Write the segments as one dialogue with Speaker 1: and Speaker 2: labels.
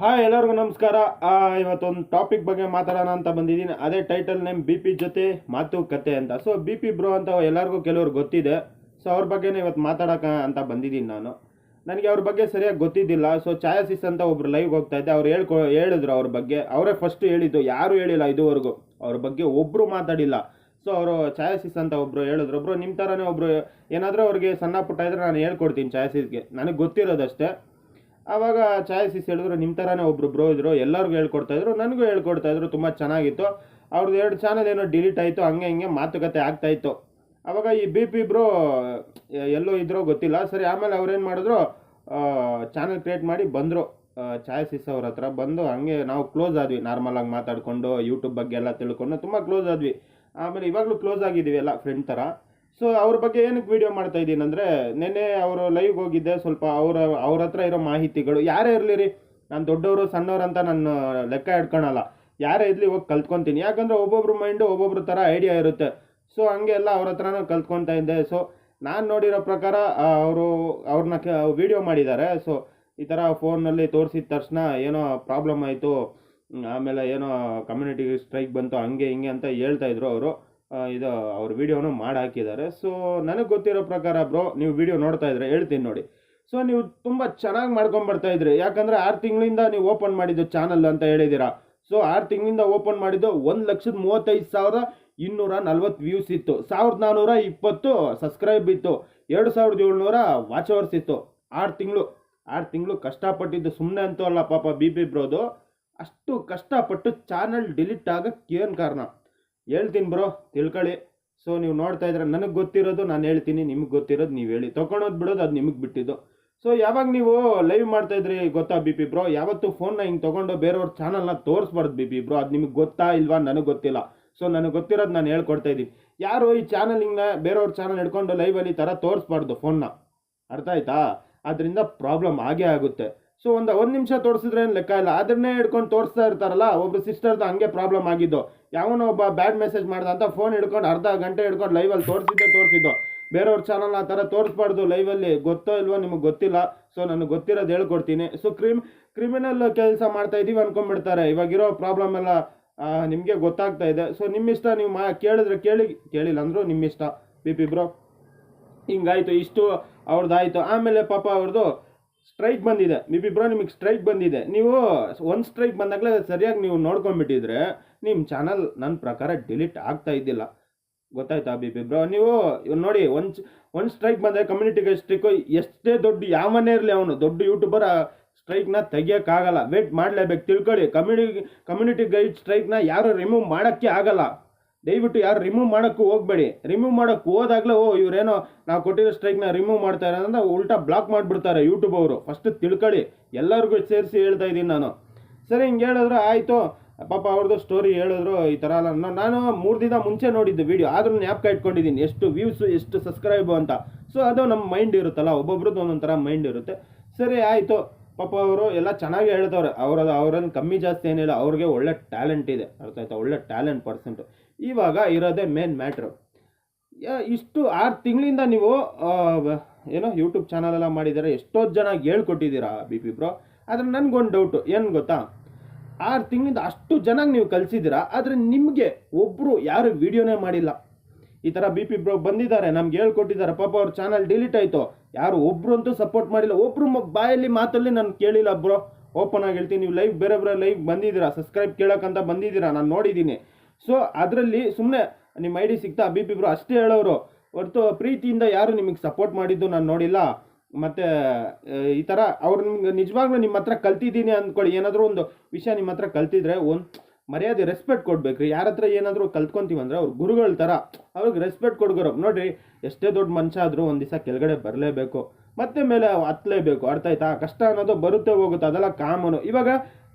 Speaker 1: Hi, ಎಲ್ಲರಿಗೂ ನಮಸ್ಕಾರ. ಇವತ್ತೊಂದು ಟಾಪಿಕ್ ಬಗ್ಗೆ ಮಾತಾಡೋಣ ಅಂತ ಬಂದಿದ್ದೀನಿ. ಅದೇ ಟೈಟಲ್ ನೇಮ್ ಬಿ ಪಿ ಜೊತೆ ಮಾತುಕತೆ ಅಂತ. ಸೊ ಬಿ ಪಿ ಬ್ರೋ ಅಂತ ಎಲ್ಲರಿಗೂ ಕೆಲವ್ರು ಗೊತ್ತಿದೆ. ಸೊ ಅವ್ರ ಬಗ್ಗೆನೇ ಇವತ್ತು ಮಾತಾಡೋಕೆ ಅಂತ ಬಂದಿದ್ದೀನಿ ನಾನು. ನನಗೆ ಅವ್ರ ಬಗ್ಗೆ ಸರಿಯಾಗಿ ಗೊತ್ತಿದ್ದಿಲ್ಲ. ಸೊ ಛಾಯಾಸಿಸ್ ಅಂತ ಒಬ್ರು ಲೈವ್ ಹೋಗ್ತಾ ಇದ್ದೆ. ಅವ್ರು ಹೇಳ್ಕೊ, ಹೇಳಿದ್ರು ಅವ್ರ ಬಗ್ಗೆ. ಅವರೇ ಫಸ್ಟ್ ಹೇಳಿದ್ದು, ಯಾರೂ ಹೇಳಿಲ್ಲ ಇದುವರೆಗೂ. ಅವ್ರ ಬಗ್ಗೆ ಒಬ್ಬರು ಮಾತಾಡಿಲ್ಲ. ಸೊ ಅವರು ಛಾಯಾಸಿಸ್ ಅಂತ ಒಬ್ರು ಹೇಳಿದ್ರು. ಒಬ್ರು ನಿಮ್ಮ ಥರನೇ ಒಬ್ರು ಏನಾದರೂ ಅವ್ರಿಗೆ ಸಣ್ಣ ಪುಟ್ಟ ಇದ್ದರೆ ನಾನು ಹೇಳ್ಕೊಡ್ತೀನಿ ಛಾಯಾಸಿಸ್ಗೆ ನನಗೆ ಗೊತ್ತಿರೋದಷ್ಟೇ. ಆವಾಗ ಚಾಯ್ಸಿಸ್ ಹೇಳಿದ್ರು ನಿಮ್ಮ ಥರನೇ ಒಬ್ಬರು ಬ್ರೋ ಇದ್ರು, ಎಲ್ಲರಿಗೂ ಹೇಳ್ಕೊಡ್ತಾಯಿದ್ರು ನನಗೂ ಹೇಳ್ಕೊಡ್ತಾಯಿದ್ರು ತುಂಬ ಚೆನ್ನಾಗಿತ್ತು. ಅವ್ರದ್ದು ಎರಡು ಚಾನಲ್ ಏನೋ ಡಿಲೀಟ್ ಆಯಿತು, ಹಂಗೆ ಹಿಂಗೆ ಮಾತುಕತೆ ಆಗ್ತಾಯಿತ್ತು ಆವಾಗ ಈ ಬಿ ಪಿ ಬ್ರೋ ಎಲ್ಲೋ ಇದ್ರೋ ಗೊತ್ತಿಲ್ಲ. ಸರಿ, ಆಮೇಲೆ ಅವ್ರೇನು ಮಾಡಿದ್ರು ಚಾನಲ್ ಕ್ರಿಯೇಟ್ ಮಾಡಿ ಬಂದರು. ಚಾಯ್ಸಿಸ್ ಅವ್ರ ಹತ್ರ ಬಂದು ಹಂಗೆ ನಾವು ಕ್ಲೋಸ್ ಆದ್ವಿ. ನಾರ್ಮಲಾಗಿ ಮಾತಾಡಿಕೊಂಡು ಯೂಟ್ಯೂಬ್ ಬಗ್ಗೆ ಎಲ್ಲ ತಿಳ್ಕೊಂಡು ತುಂಬ ಕ್ಲೋಸ್ ಆದ್ವಿ. ಆಮೇಲೆ ಇವಾಗಲೂ ಕ್ಲೋಸ್ ಆಗಿದ್ದೀವಿ ಎಲ್ಲ ಫ್ರೆಂಡ್ ಥರ ಸೊ ಅವ್ರ ಬಗ್ಗೆ ಏನಕ್ಕೆ ವಿಡಿಯೋ ಮಾಡ್ತಾ ಇದ್ದೀನಿ ಅಂದರೆ, ನೆನ್ನೆ ಅವರು ಲೈವ್ಗೆ ಹೋಗಿದ್ದೆ, ಸ್ವಲ್ಪ ಅವರ, ಅವ್ರ ಹತ್ರ ಇರೋ ಮಾಹಿತಿಗಳು. ಯಾರೇ ಇರಲಿ ರೀ, ನಾನು ದೊಡ್ಡವರು, ಸಣ್ಣವ್ರು ಅಂತ ನಾನು ಲೆಕ್ಕ ಇಟ್ಕೊಳಲ್ಲ ಯಾರೇ ಇರಲಿ ಹೋಗಿ ಕಲ್ತ್ಕೊತೀನಿ. ಯಾಕಂದರೆ ಒಬ್ಬೊಬ್ರು ಮೈಂಡು ಒಬ್ಬೊಬ್ರ ಥರ ಐಡಿಯಾ ಇರುತ್ತೆ. ಸೊ ಹಂಗೆ ಎಲ್ಲ ಅವ್ರ ಹತ್ರನೂ ಕಲ್ತ್ಕೊತಾ ಇದ್ದೆ. ಸೊ ನಾನು ನೋಡಿರೋ ಪ್ರಕಾರ ಅವರು ಅವ್ರನ್ನ ಕೆ ವಿಡಿಯೋ ಮಾಡಿದ್ದಾರೆ. ಸೊ ಈ ಥರ ಫೋನಲ್ಲಿ ತೋರಿಸಿದ ತಕ್ಷಣ ಏನೋ ಪ್ರಾಬ್ಲಮ್ ಆಯಿತು. ಆಮೇಲೆ ಏನೋ ಕಮ್ಯುನಿಟಿ ಸ್ಟ್ರೈಕ್ ಬಂತು, ಹಂಗೆ ಹಿಂಗೆ ಅಂತ ಹೇಳ್ತಾ ಇದ್ರು ಅವರು. ಇದು ಅವ್ರ ವಿಡಿಯೋನು ಮಾಡಿ ಹಾಕಿದ್ದಾರೆ ಸೊ ನನಗೆ ಗೊತ್ತಿರೋ ಪ್ರಕಾರ ಬ್ರೋ ನೀವು ವಿಡಿಯೋ ನೋಡ್ತಾ ಇದ್ರೆ ಹೇಳ್ತೀನಿ ನೋಡಿ. ಸೊ ನೀವು ತುಂಬ ಚೆನ್ನಾಗಿ ಮಾಡ್ಕೊಂಬರ್ತಾ ಇದ್ರಿ. ಯಾಕಂದರೆ ಆರು ತಿಂಗಳಿಂದ ನೀವು ಓಪನ್ ಮಾಡಿದ್ದು ಚಾನಲ್ ಅಂತ ಹೇಳಿದ್ದೀರಾ ಸೊ ಆರು ತಿಂಗಳಿಂದ ಓಪನ್ ಮಾಡಿದ್ದು ಒಂದು ಲಕ್ಷದ ಮೂವತ್ತೈದು ಸಾವಿರ ಇನ್ನೂರ ನಲ್ವತ್ತು ವ್ಯೂಸ್ ಇತ್ತು. ಸಾವಿರದ ನಾನ್ನೂರ ಇಪ್ಪತ್ತು ಸಬ್ಸ್ಕ್ರೈಬ್ ಇತ್ತು. ಎರಡು ಸಾವಿರದ ಏಳ್ನೂರ ವಾಚ್ ಅವರ್ಸ್ ಇತ್ತು. ಆರು ತಿಂಗಳು ಆರು ತಿಂಗಳು ಕಷ್ಟಪಟ್ಟಿದ್ದು ಸುಮ್ಮನೆ ಅಂತೂ ಅಲ್ಲ ಪಾಪ ಬಿ ಪಿ ಬ್ರೋದು ಅಷ್ಟು ಕಷ್ಟಪಟ್ಟು ಚಾನಲ್ ಡಿಲೀಟ್ ಆಗಕ್ಕೆ ಏನು ಕಾರಣ? ಹೇಳ್ತೀನಿ ಬ್ರೋ, ತಿಳ್ಕೊಳ್ಳಿ. ಸೊ ನೀವು ನೋಡ್ತಾ ಇದ್ರೆ ನನಗೆ ಗೊತ್ತಿರೋದು, ನಾನು ಹೇಳ್ತೀನಿ, ನಿಮಗೆ ಗೊತ್ತಿರೋದು ನೀವು ಹೇಳಿ. ತೊಗೊಳೋದು ಬಿಡೋದು ಅದು ನಿಮಗೆ ಬಿಟ್ಟಿದ್ದು. ಸೊ ಯಾವಾಗ ನೀವು ಲೈವ್ ಮಾಡ್ತಾ ಇದ್ರಿ ಗೊತ್ತಾ ಬಿ ಪಿ ಬ್ರೋ? ಯಾವತ್ತು ಫೋನ್ನ ಹಿಂಗೆ ತೊಗೊಂಡು ಬೇರೆಯವ್ರ ಚಾನಲ್ನ ತೋರಿಸ್ಬಾರ್ದು ಬಿ ಪಿ ಬ್ರೋ. ಅದು ನಿಮಗೆ ಗೊತ್ತಾ ಇಲ್ವಾ ನನಗೆ ಗೊತ್ತಿಲ್ಲ. ಸೊ ನನಗೆ ಗೊತ್ತಿರೋದು ನಾನು ಹೇಳ್ಕೊಡ್ತಾ ಇದ್ದೀನಿ. ಯಾರು ಈ ಚಾನಲ್ ಹಿಂಗೆ ಬೇರೆಯವ್ರ ಚಾನಲ್ ಹಿಡ್ಕೊಂಡು ಲೈವಲ್ಲಿ ಈ ಥರ ತೋರಿಸ್ಬಾರ್ದು ಫೋನ್ನ ಅರ್ಥ ಆಯ್ತಾ? ಅದರಿಂದ ಪ್ರಾಬ್ಲಮ್ ಆಗೇ ಆಗುತ್ತೆ. ಸೊ ಒಂದು ಒಂದು ನಿಮಿಷ ತೋರಿಸಿದ್ರೆ ಏನು ಲೆಕ್ಕ ಇಲ್ಲ. ಅದನ್ನೇ ಹಿಡ್ಕೊಂಡು ತೋರಿಸ್ತಾ ಇರ್ತಾರಲ್ಲ, ಒಬ್ರು ಸಿಸ್ಟರ್ದು ಹಂಗೆ ಪ್ರಾಬ್ಲಮ್ ಆಗಿದ್ದು. ಯಾವನೋ ಒಬ್ಬ ಬ್ಯಾಡ್ ಮೆಸೇಜ್ ಮಾಡ್ದ ಅಂತ ಫೋನ್ ಹಿಡ್ಕೊಂಡು ಅರ್ಧ ಗಂಟೆ ಹಿಡ್ಕೊಂಡು ಲೈವಲ್ಲಿ ತೋರಿಸಿದ್ದೆ, ತೋರಿಸಿದ್ದು. ಬೇರೆಯವ್ರ ಚಾನಲ್ ಆ ಥರ ತೋರಿಸ್ಬಾರ್ದು ಲೈವಲ್ಲಿ ಗೊತ್ತೋ ಇಲ್ವೋ ನಿಮಗೆ ಗೊತ್ತಿಲ್ಲ. ಸೊ ನನಗೆ ಗೊತ್ತಿರೋದು ಹೇಳ್ಕೊಡ್ತೀನಿ. ಸೊ ಕ್ರಿಮ್ ಕ್ರಿಮಿನಲ್ ಕೆಲಸ ಮಾಡ್ತಾ ಇದ್ದೀವಿ ಅನ್ಕೊಂಡ್ಬಿಡ್ತಾರೆ. ಇವಾಗಿರೋ ಪ್ರಾಬ್ಲಮ್ ಎಲ್ಲ ನಿಮಗೆ ಗೊತ್ತಾಗ್ತಾ ಇದೆ. ಸೊ ನಿಮ್ಮ ಇಷ್ಟ, ನೀವು ಮಾ, ಕೇಳಿದ್ರೆ ಕೇಳಿ, ಕೇಳಿಲ್ಲ ಅಂದರೂ ನಿಮ್ಮಿಷ್ಟ ಬಿ ಪಿ ಬ್ರೋ ಹಿಂಗಾಯಿತು, ಇಷ್ಟು ಅವ್ರದ್ದಾಯ್ತು ಆಮೇಲೆ ಪಾಪ ಅವ್ರದ್ದು ಸ್ಟ್ರೈಕ್ ಬಂದಿದೆ. ಬಿ ಪಿ ಬ್ರೋ ನಿಮಗೆ ಸ್ಟ್ರೈಕ್ ಬಂದಿದೆ. ನೀವು ಒಂದು ಸ್ಟ್ರೈಕ್ ಬಂದಾಗಲೇ ಸರಿಯಾಗಿ ನೀವು ನೋಡ್ಕೊಂಡ್ಬಿಟ್ಟಿದ್ರೆ ನಿಮ್ಮ ಚಾನಲ್ ನನ್ನ ಪ್ರಕಾರ ಡಿಲೀಟ್ ಆಗ್ತಾ ಇದ್ದಿಲ್ಲ. ಗೊತ್ತಾಯ್ತಾ ಬ್ರೋ ನೀವು ನೋಡಿ, ಒಂದು ಒಂದು ಸ್ಟ್ರೈಕ್ ಬಂದರೆ ಕಮ್ಯುನಿಟಿಗೆ ಸ್ಟ್ರೈಕ್ ಎಷ್ಟೇ ದೊಡ್ಡ ಯಾವನೇ ಇರಲಿ ಅವನು, ದೊಡ್ಡ ಯೂಟ್ಯೂಬರ್ ಸ್ಟ್ರೈಕ್ನ ತೆಗಿಯೋಕ್ಕಾಗಲ್ಲ ವೇಟ್ ಮಾಡಲೇಬೇಕು, ತಿಳ್ಕೊಳ್ಳಿ. ಕಮ್ಯುನಿ ಕಮ್ಯುನಿಟಿ ಗೈಡ್ ಸ್ಟ್ರೈಕ್ನ ಯಾರು ರಿಮೂವ್ ಮಾಡೋಕ್ಕೆ ಆಗಲ್ಲ. ದಯವಿಟ್ಟು ಯಾರು ರಿಮೂವ್ ಮಾಡೋಕ್ಕೂ ಹೋಗಬೇಡಿ. ರಿಮೂವ್ ಮಾಡೋಕ್ಕೆ ಹೋದಾಗಲೇ ಓ, ಇವರೇನೋ ನಾವು ಕೊಟ್ಟಿರೋ ಸ್ಟ್ರೈಕ್ನ ರಿಮೂವ್ ಮಾಡ್ತಾರೆ ಅಂತ ಉಲ್ಟಾ ಬ್ಲಾಕ್ ಮಾಡಿಬಿಡ್ತಾರೆ ಯೂಟ್ಯೂಬ್ ಅವರು. ಫಸ್ಟ್ ತಿಳ್ಕೊಳ್ಳಿ. ಎಲ್ಲರಿಗೂ ಸೇರಿಸಿ ಹೇಳ್ತಾ ಇದ್ದೀನಿ ನಾನು. ಸರಿ, ಹಿಂಗೆ ಹೇಳಿದ್ರು ಆಯಿತು. ಪಾಪ ಅವ್ರದ್ದು ಸ್ಟೋರಿ ಹೇಳಿದ್ರು ಈ ಥರ ಅಲ್ಲ. ನಾನು ಮೂರು ದಿನ ಮುಂಚೆ ನೋಡಿದ್ದು ವಿಡಿಯೋ ಆದ್ರೂ ಜ್ಞಾಪಕ ಇಟ್ಕೊಂಡಿದ್ದೀನಿ. ಎಷ್ಟು ವ್ಯೂಸು ಎಷ್ಟು ಸಬ್ಸ್ಕ್ರೈಬು ಅಂತ. ಸೊ ಅದು ನಮ್ಮ ಮೈಂಡ್ ಇರುತ್ತಲ್ಲ. ಒಬ್ಬೊಬ್ರದ್ದು ಒಂದೊಂದು ಥರ ಮೈಂಡ್ ಇರುತ್ತೆ. ಸರಿ, ಆಯಿತು. ಪಾಪ ಅವರು ಎಲ್ಲ ಚೆನ್ನಾಗಿ ಹೇಳ್ತವ್ರೆ. ಅವರದ್ದು ಅವ್ರನ್ನ ಕಮ್ಮಿ ಜಾಸ್ತಿ ಏನಿಲ್ಲ. ಅವ್ರಿಗೆ ಒಳ್ಳೆ ಟ್ಯಾಲೆಂಟ್ ಇದೆ. ಅರ್ಥ ಆಯ್ತಾ ಒಳ್ಳೆ ಟ್ಯಾಲೆಂಟ್ ಪರ್ಸೆಂಟು ಇವಾಗ ಇರೋದೇ ಮೇನ್ ಮ್ಯಾಟ್ರು ಇಷ್ಟು ಆರು ತಿಂಗಳಿಂದ ನೀವು ಏನೋ ಯೂಟ್ಯೂಬ್ ಚಾನಲೆಲ್ಲ ಮಾಡಿದ್ದೀರಾ, ಎಷ್ಟೋ ಜನ ಹೇಳ್ಕೊಟ್ಟಿದ್ದೀರಾ ಬಿ ಪಿ ಬ್ರೋ ಆದರೆ ನನಗೊಂದು ಡೌಟು ಏನು ಗೊತ್ತಾ? ಆರು ತಿಂಗಳಿಂದ ಅಷ್ಟು ಜನಕ್ಕೆ ನೀವು ಕಲಿಸಿದ್ದೀರಾ ಆದರೆ ನಿಮಗೆ ಒಬ್ಬರು ಯಾರು ವಿಡಿಯೋನೇ ಮಾಡಿಲ್ಲ. ಈ ಥರ ಬಿ ಪಿ ಬ್ರೋ ಬಂದಿದ್ದಾರೆ, ನಮ್ಗೆ ಹೇಳ್ಕೊಟ್ಟಿದ್ದಾರೆ, ಪಾಪ ಅವ್ರ ಚಾನಲ್ ಡಿಲೀಟ್ ಆಯಿತು. ಯಾರು ಒಬ್ರು ಅಂತೂ ಸಪೋರ್ಟ್ ಮಾಡಿಲ್ಲ. ಒಬ್ರು ಮ- ಬಾಯಲ್ಲಿ ಮಾತಲ್ಲಿ ನಾನು ಕೇಳಿಲ್ಲ ಬ್ರೋ ಓಪನ್ ಆಗಿ ಹೇಳ್ತೀನಿ, ನೀವು ಲೈವ್ ಬೇರೆ ಬೇರೆ ಲೈವ್ ಬಂದಿದ್ದೀರಾ ಸಬ್ಸ್ಕ್ರೈಬ್ ಕೇಳೋಕ್ಕಂತ ಬಂದಿದ್ದೀರಾ, ನಾನು ನೋಡಿದ್ದೀನಿ. ಸೊ ಅದರಲ್ಲಿ ಸುಮ್ಮನೆ ನಿಮ್ಮ ಐ ಡಿ ಸಿಗ್ತಾ ಪಿ ಬ್ರೋ ಅಷ್ಟೇ ಹೇಳೋರು ಹೊರತು ಪ್ರೀತಿಯಿಂದ ಯಾರು ನಿಮಗೆ ಸಪೋರ್ಟ್ ಮಾಡಿದ್ದು ನಾನು ನೋಡಿಲ್ಲ. ಮತ್ತು ಈ ಥರ ಅವ್ರು ನಿಮ್ಗೆ ನಿಜವಾಗ್ಲೂ ನಿಮ್ಮ ಹತ್ರ ಕಲ್ತಿದ್ದೀನಿ ಅಂದ್ಕೊಳ್ಳಿ ಏನಾದರೂ ಒಂದು ವಿಷಯ ನಿಮ್ಮ ಹತ್ರ ಕಲ್ತಿದ್ರೆ ಒಂದು ಮರ್ಯಾದೆ ರೆಸ್ಪೆಕ್ಟ್ ಕೊಡ್ಬೇಕ್ರಿ. ಯಾರ ಹತ್ರ ಏನಾದರೂ ಕಲ್ತ್ಕೊಂತೀವಿ ಅಂದರೆ ಅವ್ರ ಗುರುಗಳ ಥರ ಅವ್ರಿಗೆ ರೆಸ್ಪೆಕ್ಟ್ ಕೊಡ್ಗೋರು. ನೋಡಿರಿ, ಎಷ್ಟೇ ದೊಡ್ಡ ಮನುಷ್ಯ ಆದರೂ ಒಂದು ದಿವಸ ಕೆಳಗಡೆ ಬರಲೇಬೇಕು. ಮತ್ತೆ ಮೇಲೆ ಹತ್ತಲೇಬೇಕು ಅರ್ಥ ಆಯ್ತಾ? ಕಷ್ಟ ಅನ್ನೋದು ಬರುತ್ತೆ ಹೋಗುತ್ತೆ. ಅದೆಲ್ಲ ಕಾಮನು ಇವಾಗ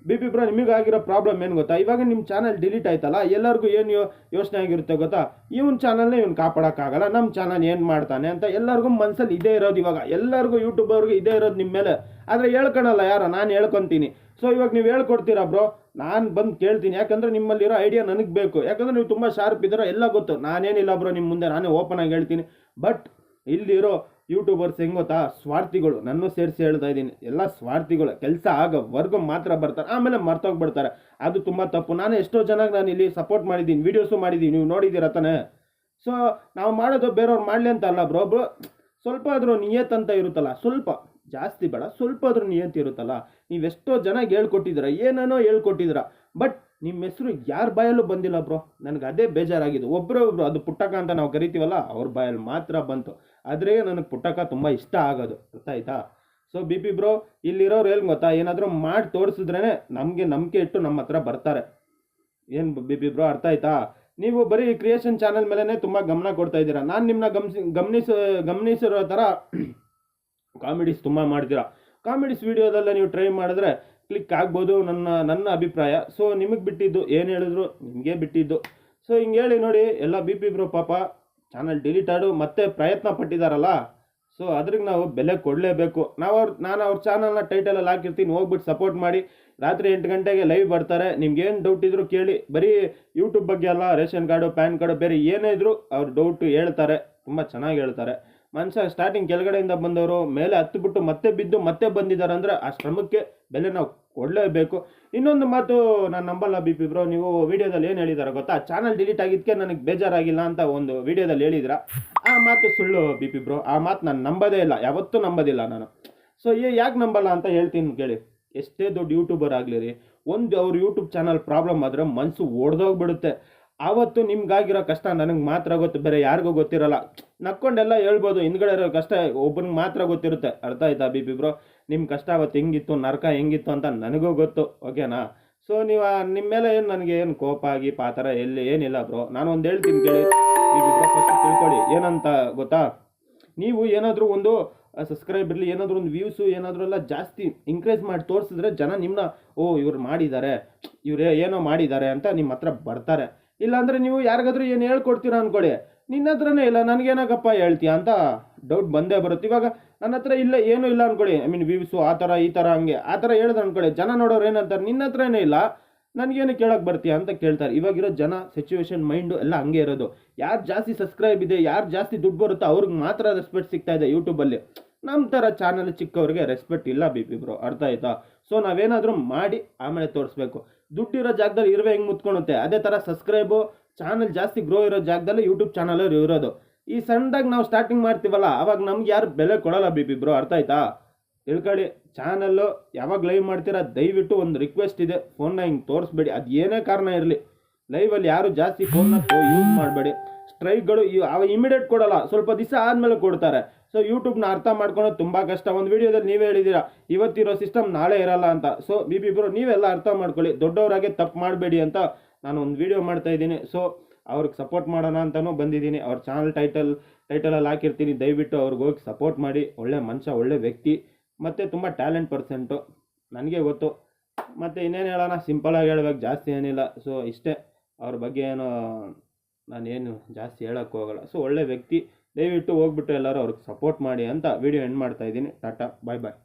Speaker 1: ಬಿ ಪಿ ಬ್ರೋ ನಿಮಗಾಗಿರೋ ಪ್ರಾಬ್ಲಮ್ ಏನು ಗೊತ್ತಾ? ಇವಾಗ ನಿಮ್ಮ ಚಾನಲ್ ಡಿಲೀಟ್ ಆಯ್ತಲ್ಲ, ಎಲ್ಲರಿಗೂ ಏನು ಯೋಚನೆ ಆಗಿರುತ್ತೆ ಗೊತ್ತಾ? ಇವನ್ ಚಾನಲ್ನೇ ಇವ್ನು ಕಾಪಾಡೋಕ್ಕಾಗಲ್ಲ ನಮ್ಮ ಚಾನಲ್ ಏನು ಮಾಡ್ತಾನೆ ಅಂತ ಎಲ್ಲರಿಗೂ ಮನಸ್ಸಲ್ಲಿ ಇದೇ ಇರೋದು ಇವಾಗ. ಎಲ್ಲರಿಗೂ ಯೂಟ್ಯೂಬರ್ಗೂ ಇದೇ ಇರೋದು ನಿಮ್ಮ ಮೇಲೆ. ಆದರೆ ಹೇಳ್ಕೊಳಲ್ಲ ಯಾರೋ, ನಾನು ಹೇಳ್ಕೊತೀನಿ. ಸೊ ಇವಾಗ ನೀವು ಹೇಳ್ಕೊಡ್ತೀರಾ ಬ್ರೋ ನಾನು ಬಂದು ಕೇಳ್ತೀನಿ. ಯಾಕಂದರೆ ನಿಮ್ಮಲ್ಲಿರೋ ಐಡಿಯಾ ನನಗೆ ಬೇಕು. ಯಾಕಂದರೆ ನೀವು ತುಂಬ ಶಾರ್ಪ್ ಇದ್ದೀರೋ, ಎಲ್ಲ ಗೊತ್ತು. ನಾನೇನಿಲ್ಲ ಬ್ರೋ ನಿಮ್ಮ ಮುಂದೆ ನಾನೇ ಓಪನ್ ಆಗಿ ಹೇಳ್ತೀನಿ. ಬಟ್ ಇಲ್ಲಿರೋ ಯೂಟ್ಯೂಬರ್ಸ್ ಹೆಂಗ್ ಗೊತ್ತಾ? ಸ್ವಾರ್ಥಿಗಳು. ನನ್ನ ಸೇರಿಸಿ ಹೇಳ್ತಾ ಇದ್ದೀನಿ. ಎಲ್ಲ ಸ್ವಾರ್ಥಿಗಳು. ಕೆಲಸ ಆಗ ವರ್ಗ ಮಾತ್ರ ಬರ್ತಾರೆ. ಆಮೇಲೆ ಮರ್ತೋಗ್ಬಿಡ್ತಾರೆ. ಅದು ತುಂಬ ತಪ್ಪು. ನಾನು ಎಷ್ಟೋ ಜನಕ್ಕೆ ನಾನು ಇಲ್ಲಿ ಸಪೋರ್ಟ್ ಮಾಡಿದ್ದೀನಿ. ವೀಡಿಯೋಸು ಮಾಡಿದ್ದೀನಿ. ನೀವು ನೋಡಿದ್ದೀರ ತಾನೇ? ಸೊ ನಾವು ಮಾಡೋದು ಬೇರೆಯವ್ರು ಮಾಡಲಿ ಅಂತ ಅಲ್ಲ ಬ್ರೋ ಬ್ರೋ ಸ್ವಲ್ಪ ಆದರೂ ನಿಯತ್ ಅಂತ ಇರುತ್ತಲ್ಲ? ಸ್ವಲ್ಪ. ಜಾಸ್ತಿ ಬೇಡ. ಸ್ವಲ್ಪ ಆದರೂ ನಿಯತ್ ಇರುತ್ತಲ್ಲ? ನೀವೆಷ್ಟೋ ಜನ ಹೇಳ್ಕೊಟ್ಟಿದ್ದೀರ? ಏನೇನೋ ಹೇಳ್ಕೊಟ್ಟಿದ್ದೀರ? ಬಟ್ ನಿಮ್ಮ ಹೆಸರು ಯಾರ ಬಾಯಲ್ಲೂ ಬಂದಿಲ್ಲ ಬ್ರೋ. ನನಗೆ ಅದೇ ಬೇಜಾರಾಗಿದೆ. ಒಬ್ಬರೇ ಒಬ್ರು ಅದು ಪುಟ್ಟಕ ಅಂತ ನಾವು ಕರಿತೀವಲ್ಲ, ಅವ್ರ ಬಾಯಲ್ಲಿ ಮಾತ್ರ ಬಂತು. ಆದರೆ ನನಗೆ ಪುಟ್ಟಕ ತುಂಬ ಇಷ್ಟ ಆಗೋದು. ಆಯ್ತಾ ಸೊ ಬಿ ಪಿ ಬ್ರೋ, ಇಲ್ಲಿರೋರು ಏನು ಗೊತ್ತಾ? ಏನಾದರೂ ಮಾಡಿ ತೋರಿಸಿದ್ರೇ ನಮಗೆ ನಂಬಿಕೆ ಇಟ್ಟು ನಮ್ಮ ಹತ್ರ ಬರ್ತಾರೆ. ಏನು ಬಿ ಪಿ ಬ್ರೋ ಅರ್ಥ ಆಯ್ತಾ ನೀವು ಬರೀ ಕ್ರಿಯೇಷನ್ ಚಾನಲ್ ಮೇಲೇ ತುಂಬ ಗಮನ ಕೊಡ್ತಾ ಇದ್ದೀರಾ? ನಾನು ನಿಮ್ಮನ್ನ ಗಮನಿಸಿ ಗಮನಿಸ, ಗಮನಿಸಿರೋ ಥರ ಕಾಮಿಡೀಸ್ ತುಂಬ ಮಾಡ್ತೀರಾ? ಕಾಮಿಡೀಸ್ ವಿಡಿಯೋದಲ್ಲೇ ನೀವು ಟ್ರೈ ಮಾಡಿದ್ರೆ ಕ್ಲಿಕ್ ಆಗ್ಬೋದು ನನ್ನ ನನ್ನ ಅಭಿಪ್ರಾಯ. ಸೊ ನಿಮಗೆ ಬಿಟ್ಟಿದ್ದು ಏನು ಹೇಳಿದ್ರು ನಿಮಗೆ ಬಿಟ್ಟಿದ್ದು. ಸೊ ಹಿಂಗೆ ಹೇಳಿ ನೋಡಿ, ಎಲ್ಲ ಬಿ ಪಿ ಬ್ರೋ ಪಾಪ ಚಾನಲ್ ಡಿಲೀಟ್ ಆಡು, ಮತ್ತೆ ಪ್ರಯತ್ನ ಪಟ್ಟಿದ್ದಾರಲ್ಲ ಸೊ ಅದ್ರಿಗೆ ನಾವು ಬೆಲೆ ಕೊಡಲೇಬೇಕು. ನಾವು ಅವ್ರು, ನಾನು ಅವ್ರ ಚಾನಲ್ನ ಟೈಟಲಲ್ಲಿ ಹಾಕಿರ್ತೀನಿ ಹೋಗ್ಬಿಟ್ಟು ಸಪೋರ್ಟ್ ಮಾಡಿ. ರಾತ್ರಿ ಎಂಟು ಗಂಟೆಗೆ ಲೈವ್ ಬರ್ತಾರೆ. ನಿಮ್ಗೇನು ಡೌಟ್ ಇದ್ರು ಕೇಳಿ. ಬರೀ ಯೂಟ್ಯೂಬ್ ಬಗ್ಗೆ ಅಲ್ಲ, ರೇಷನ್ ಕಾರ್ಡು, ಪ್ಯಾನ್ ಕಾರ್ಡು, ಬೇರೆ ಏನೇ ಇದ್ರು ಅವ್ರು ಡೌಟ್ ಹೇಳ್ತಾರೆ. ತುಂಬ ಚೆನ್ನಾಗಿ ಹೇಳ್ತಾರೆ. ಮನುಷ್ಯ ಸ್ಟಾರ್ಟಿಂಗ್ ಕೆಳಗಡೆಯಿಂದ ಬಂದವರು ಮೇಲೆ ಹತ್ತು ಬಿಟ್ಟು ಮತ್ತೆ ಬಿದ್ದು ಮತ್ತೆ ಬಂದಿದ್ದಾರೆ ಅಂದರೆ ಆ ಶ್ರಮಕ್ಕೆ ಬೆಲೆ ನಾವು ಕೊಡಲೇಬೇಕು. ಇನ್ನೊಂದು ಮಾತು ನಾನು ನಂಬಲ್ಲ ಬಿ ಪಿ ಬ್ರೋ ನೀವು ವಿಡಿಯೋದಲ್ಲಿ ಏನು ಹೇಳಿದಾರ ಗೊತ್ತಾ? ಚಾನಲ್ ಡಿಲೀಟ್ ಆಗಿದ್ದಕ್ಕೆ ನನಗೆ ಬೇಜಾರಾಗಿಲ್ಲ ಅಂತ ಒಂದು ವಿಡಿಯೋದಲ್ಲಿ ಹೇಳಿದ್ರ? ಆ ಮಾತು ಸುಳ್ಳು ಬಿ ಪಿ ಬ್ರೋ ಆ ಮಾತು ನಾನು ನಂಬೋದೇ ಇಲ್ಲ, ಯಾವತ್ತೂ ನಂಬೋದಿಲ್ಲ ನಾನು. ಸೊ ಯಾಕೆ ನಂಬಲ್ಲ ಅಂತ ಹೇಳ್ತೀನಿ ಕೇಳಿ. ಎಷ್ಟೇ ದೊಡ್ಡ ಯೂಟ್ಯೂಬರ್ ಆಗಲಿ ರೀ, ಒಂದು ಅವ್ರ ಯೂಟ್ಯೂಬ್ ಚಾನಲ್ ಪ್ರಾಬ್ಲಮ್ ಆದರೆ ಮನಸ್ಸು ಒಡೆದೋಗ್ಬಿಡುತ್ತೆ. ಆವತ್ತು ನಿಮ್ಗಾಗಿರೋ ಕಷ್ಟ ನನಗೆ ಮಾತ್ರ ಗೊತ್ತು, ಬೇರೆ ಯಾರಿಗೂ ಗೊತ್ತಿರಲ್ಲ. ನಕ್ಕೊಂಡೆಲ್ಲ ಹೇಳ್ಬೋದು, ಹಿಂದ್ಗಡೆ ಇರೋ ಕಷ್ಟ ಒಬ್ಬನಿಗೆ ಮಾತ್ರ ಗೊತ್ತಿರುತ್ತೆ. ಅರ್ಥ ಆಯ್ತಾ ಬಿ ಪಿ ಬ್ರೋ? ನಿಮ್ಮ ಕಷ್ಟ ಅವತ್ತು ಹೆಂಗಿತ್ತು, ನರಕ ಹೆಂಗಿತ್ತು ಅಂತ ನನಗೂ ಗೊತ್ತು, ಓಕೆನಾ? ಸೊ, ನೀವು ನಿಮ್ಮ ಮೇಲೆ ಏನು ನನಗೆ ಏನು ಕೋಪ ಆಗಿ ಆ ಥರ ಎಲ್ಲಿ ಏನಿಲ್ಲ ಬ್ರೋ? ನಾನು ಒಂದು ಹೇಳ್ತೀನಿ ಕೇಳಿ. ಫಸ್ಟ್ ತಿಳ್ಕೊಳ್ಳಿ ಏನಂತ ಗೊತ್ತಾ? ನೀವು ಏನಾದರೂ ಒಂದು ಸಬ್ಸ್ಕ್ರೈಬ್ ಇರಲಿ, ಏನಾದರೂ ಒಂದು ವ್ಯೂಸು ಏನಾದರೂ ಎಲ್ಲ ಜಾಸ್ತಿ ಇನ್ಕ್ರೀಸ್ ಮಾಡಿ ತೋರಿಸಿದ್ರೆ ಜನ ನಿಮ್ಮನ್ನ ಓ, ಇವ್ರು ಮಾಡಿದ್ದಾರೆ, ಇವರೇ ಏನೋ ಮಾಡಿದ್ದಾರೆ ಅಂತ ನಿಮ್ಮ ಹತ್ರ ಬರ್ತಾರೆ. ಇಲ್ಲಾಂದರೆ ನೀವು ಯಾರಿಗಾದ್ರೂ ಏನು ಹೇಳ್ಕೊಡ್ತೀರಾ ಅಂದ್ಕೊಡಿ ನಿನ್ನ ಹತ್ರನೇ ಇಲ್ಲ, ನನಗೇನಾಗಪ್ಪ ಹೇಳ್ತೀಯ ಅಂತ ಡೌಟ್ ಬಂದೇ ಬರುತ್ತೆ. ಇವಾಗ ನನ್ನ ಹತ್ರ ಇಲ್ಲ, ಏನೂ ಇಲ್ಲ ಅಂದ್ಕೊಳ್ಳಿ ಐ ಮೀನ್ ವ್ಯೂಸು ಆ ಥರ, ಈ ಥರ, ಹಂಗೆ, ಆ ಥರ ಹೇಳಿದ್ರು ಅಂದ್ಕೊಳ್ಳಿ ಜನ ನೋಡೋರು ಏನಂತಾರೆ ನಿನ್ನ ಹತ್ರನೇ ಇಲ್ಲ, ನನಗೇನು ಕೇಳೋಕೆ ಬರ್ತೀಯ ಅಂತ ಕೇಳ್ತಾರೆ. ಇವಾಗಿರೋ ಜನ ಸಿಚುವೇಶನ್ ಮೈಂಡು ಎಲ್ಲ ಹಂಗೆ ಇರೋದು. ಯಾರು ಜಾಸ್ತಿ ಸಬ್ಸ್ಕ್ರೈಬ್ ಇದೆ, ಯಾರು ಜಾಸ್ತಿ ದುಡ್ಡು ಬರುತ್ತೋ ಅವ್ರಿಗೆ ಮಾತ್ರ ರೆಸ್ಪೆಕ್ಟ್ ಸಿಗ್ತಾ ಇದೆ ಯೂಟ್ಯೂಬಲ್ಲಿ ನಮ್ಮ ಥರ ಚಾನಲ್ ಚಿಕ್ಕವ್ರಿಗೆ ರೆಸ್ಪೆಕ್ಟ್ ಇಲ್ಲ ಬಿ ಪಿ ಬ್ರೋ ಅರ್ಥ ಆಯ್ತಾ? ಸೊ ನಾವೇನಾದರೂ ಮಾಡಿ, ಆಮೇಲೆ ತೋರಿಸ್ಬೇಕು. ದುಡ್ಡಿರೋ ಜಾಗದಲ್ಲಿ ಇರುವೆ ಹೆಂಗೆ ಮುತ್ಕೊಳುತ್ತೆ ಅದೇ ಥರ ಸಬ್ಸ್ಕ್ರೈಬು ಚಾನಲ್ ಜಾಸ್ತಿ ಗ್ರೋ ಇರೋ ಜಾಗದಲ್ಲಿ ಯೂಟ್ಯೂಬ್ ಚಾನಲ್ ಇರೋದು. ಈ ಸಣ್ಣದಾಗಿ ನಾವು ಸ್ಟಾರ್ಟಿಂಗ್ ಮಾಡ್ತೀವಲ್ಲ, ಅವಾಗ ನಮ್ಗೆ ಯಾರು ಬೆಲೆ ಕೊಡಲ್ಲ ಬಿ ಬಿ ಬ್ರೋ ಅರ್ಥ ಆಯ್ತಾ? ತಿಳ್ಕೊಳ್ಳಿ ಚಾನಲ್ಲು ಯಾವಾಗ ಲೈವ್ ಮಾಡ್ತೀರಾ, ದಯವಿಟ್ಟು ಒಂದು ರಿಕ್ವೆಸ್ಟ್ ಇದೆ ಫೋನ್ನ ಹಿಂಗೆ ತೋರಿಸ್ಬೇಡಿ, ಅದು ಏನೇ ಕಾರಣ ಇರಲಿ. ಲೈವಲ್ಲಿ ಯಾರು ಜಾಸ್ತಿ ಫೋನ್ನ ಯೂಸ್ ಮಾಡಬೇಡಿ. ಸ್ಟ್ರೈಕ್ಗಳು ಅವ ಇಮಿಡಿಯೇಟ್ ಕೊಡಲ್ಲ, ಸ್ವಲ್ಪ ದಿವಸ ಆದಮೇಲೆ ಕೊಡ್ತಾರೆ. ಸೊ ಯೂಟ್ಯೂಬ್ನ ಅರ್ಥ ಮಾಡ್ಕೊಳೋದು ತುಂಬ ಕಷ್ಟ. ಒಂದು ವಿಡಿಯೋದಲ್ಲಿ ನೀವೇ ಹೇಳಿದ್ದೀರಾ, ಇವತ್ತಿರೋ ಸಿಸ್ಟಮ್ ನಾಳೆ ಇರಲ್ಲ ಅಂತ. ಸೊ ಬಿ ಬಿ ಬ್ರೋ, ನೀವೆಲ್ಲ ಅರ್ಥ ಮಾಡ್ಕೊಳ್ಳಿ. ದೊಡ್ಡವರಾಗೆ ತಪ್ಪು ಮಾಡಬೇಡಿ ಅಂತ ನಾನು ಒಂದು ವಿಡಿಯೋ ಮಾಡ್ತಾ ಇದ್ದೀನಿ. ಸೊ ಅವ್ರಿಗೆ ಸಪೋರ್ಟ್ ಮಾಡೋಣ ಅಂತಲೂ ಬಂದಿದ್ದೀನಿ. ಅವ್ರ ಚಾನಲ್ ಟೈಟಲ್ ಟೈಟಲಲ್ಲಿ ಹಾಕಿರ್ತೀನಿ. ದಯವಿಟ್ಟು ಅವ್ರಿಗೆ ಹೋಗಿ ಸಪೋರ್ಟ್ ಮಾಡಿ. ಒಳ್ಳೆ ಮನುಷ್ಯ, ಒಳ್ಳೆ ವ್ಯಕ್ತಿ, ಮತ್ತು ತುಂಬ ಟ್ಯಾಲೆಂಟ್ ಪರ್ಸೆಂಟು ನನಗೆ ಗೊತ್ತು. ಮತ್ತು ಇನ್ನೇನು ಹೇಳೋಣ? ಸಿಂಪಲಾಗಿ ಹೇಳ್ಬೇಕು. ಜಾಸ್ತಿ ಏನಿಲ್ಲ. ಸೊ ಇಷ್ಟೇ. ಅವ್ರ ಬಗ್ಗೆ ಏನು ನಾನೇನು ಜಾಸ್ತಿ ಹೇಳೋಕ್ಕೆ ಹೋಗಲ್ಲ. ಸೊ ಒಳ್ಳೆ ವ್ಯಕ್ತಿ ದಯವಿಟ್ಟು ಹೋಗ್ಬಿಟ್ಟು ಎಲ್ಲರೂ ಅವ್ರಿಗೆ ಸಪೋರ್ಟ್ ಮಾಡಿ ಅಂತ ವಿಡಿಯೋ ಎಂಡ್ ಮಾಡ್ತಾ ಇದ್ದೀನಿ. ಟಾಟಾ ಬಾಯ್ ಬಾಯ್